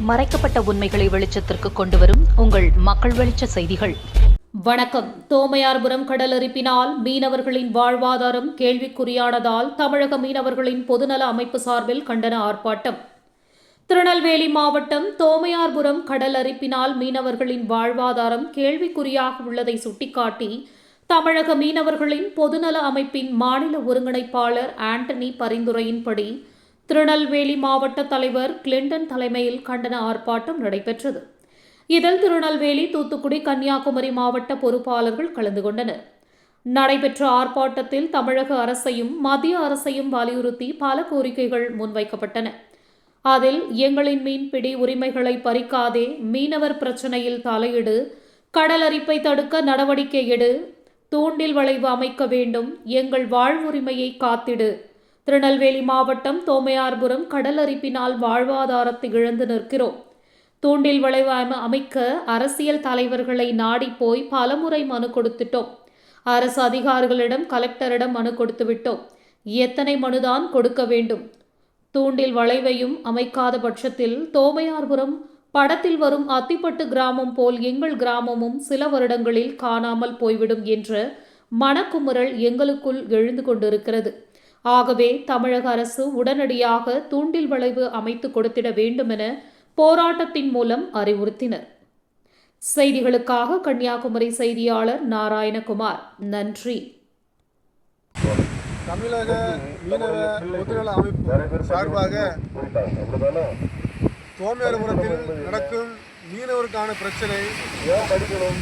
மறைக்கப்பட்ட உண்மைகளை வெளிச்சத்திற்கு கொண்டுவரும் உங்கள் மக்கள் வெளிச்ச செய்திகள். வணக்கம். தோமையார்புரம் கடலரிப்பினால் மீனவர்களின் வாழ்வாதாரம் கேள்விக்குறியானதால் தமிழக மீனவர்களின் பொதுநல அமைப்பு சார்பில் கண்டன ஆர்ப்பாட்டம். திருநெல்வேலி மாவட்டம் தோமையார்புரம் கடலரிப்பினால் மீனவர்களின் வாழ்வாதாரம் கேள்விக்குறியாக உள்ளதை சுட்டிக்காட்டி தமிழக மீனவர்களின் பொதுநல அமைப்பின் மாநில ஒருங்கிணைப்பாளர் ஆண்டனி பரிந்துரையின்படி திருநெல்வேலி மாவட்ட தலைவர் கிளின்டன் தலைமையில் கண்டன ஆர்ப்பாட்டம் நடைபெற்றது. இதில் திருநெல்வேலி தூத்துக்குடி கன்னியாகுமரி மாவட்ட பொறுப்பாளர்கள் கலந்து கொண்டனர். நடைபெற்ற ஆர்ப்பாட்டத்தில் தமிழக அரசையும் மத்திய அரசையும் வலியுறுத்தி பல கோரிக்கைகள் முன்வைக்கப்பட்டன. அதில் எங்களின் மீன்பிடி உரிமைகளை பறிக்காதே மீனவர் பிரச்சனையில் தலையிடு கடலரிப்பை தடுக்க நடவடிக்கை எடு தூண்டில் வளைவு அமைக்க வேண்டும் எங்கள் வாழ்வுரிமையை காத்திடு திருநெல்வேலி மாவட்டம் தோமையார்புரம் கடலரிப்பினால் வாழ்வாதாரத்தை இழந்து நிற்கிறோம். தூண்டில் விளைவு அமைக்க அரசியல் தலைவர்களை நாடி போய் பலமுறை மனு கொடுத்துட்டோம். அரசு அதிகாரிகளிடம் கலெக்டரிடம் மனு கொடுத்து விட்டோம். எத்தனை மனுதான் கொடுக்க வேண்டும்? தூண்டில் வளைவையும் அமைக்காத பட்சத்தில் தோமையார்புரம் படத்தில் வரும் அத்திப்பட்டு கிராமம் போல் எங்கள் கிராமமும் சில வருடங்களில் காணாமல் போய்விடும் என்ற மனக்குமுறல் எங்களுக்குள் எழுந்து கொண்டிருக்கிறது. ஆகவே தமிழக அரசு உடனடியாக தூண்டில் வளைவு அமைத்து கொடுத்திட வேண்டுமென போராட்டத்தின் மூலம் அறிவுறுத்தினர். செய்திகளுக்காக கன்னியாகுமரி செய்தியாளர் நாராயணகுமார். நன்றி. தமிழக மீனவ பொதுநல அமைப்பு சார்பாக தோமேரபுரத்தில் நடக்கும் மீனவருக்கான பிரச்சனை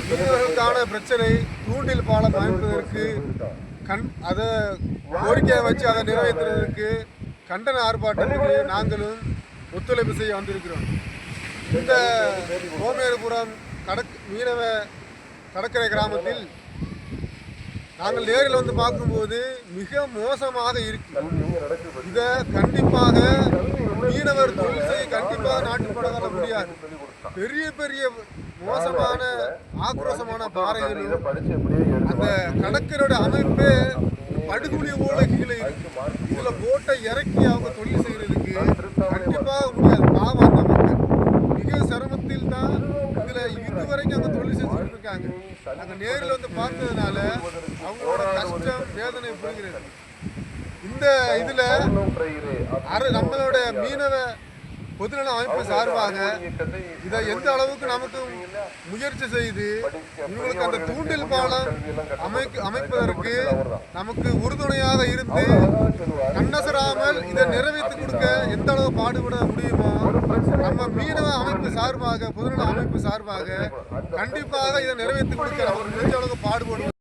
மீனவர்களுக்கான பிரச்சனை தூண்டில் பாலம் அமைப்பதற்கு கண் அதை கோரிக்கையை வச்சு அதை நிறைவேற்றுவதற்கு கண்டன ஆர்ப்பாட்டத்துக்கு நாங்களும் ஒத்துழைப்பு செய்ய வந்திருக்கிறோம். இந்த தோமேரபுரம் கடக் மீனவ கடற்கரை கிராமத்தில் நாங்கள் நேரில் வந்து பார்க்கும்போது மிக மோசமாக இருக்கு. இதை கண்டிப்பாக மீனவர் தொழில் செய்ய கண்டிப்பாக நாட்டுப்பட முடியாது. பெரிய பெரிய மோசமான ஆக்ரோஷமான பாறைகளும் அந்த கடற்கரோட அமைப்பே படுகொலி போல கீழே இதுல போட்டை இறக்கி அவங்க தொழில் செய்யறதுக்கு கண்டிப்பாக முடியாது. பாவம் அந்த மக்கள். மிக சிரமத்தில் தான் இதுல இதுவரைக்கும் அவங்க தொழில் செஞ்சுட்டு இருக்காங்க நாங்க நேரில் வந்து பார்த்ததுனால அவங்களோட கஷ்டம் வேதனை புரிகிறது. இந்த இதுல நம்மளோட மீனவ பொதுநல அமைப்பு சார்பாக இதை எந்த அளவுக்கு நமக்கு முயற்சி செய்து இவங்களுக்கு அந்த தூண்டில் பாலம் அமைக்க அமைப்பதற்கு நமக்கு உறுதுணையாக இருந்து கண்ணசராமல் இதை நிறைவேற்றி கொடுக்க எந்த அளவு பாடுபட முடியுமோ நம்ம மீனவ அமைப்பு சார்பாக பொதுநல அமைப்பு சார்பாக கண்டிப்பாக இதை நிறைவேற்றி கொடுக்க நமக்கு முடிஞ்ச அளவுக்கு பாடுபடுவோம்.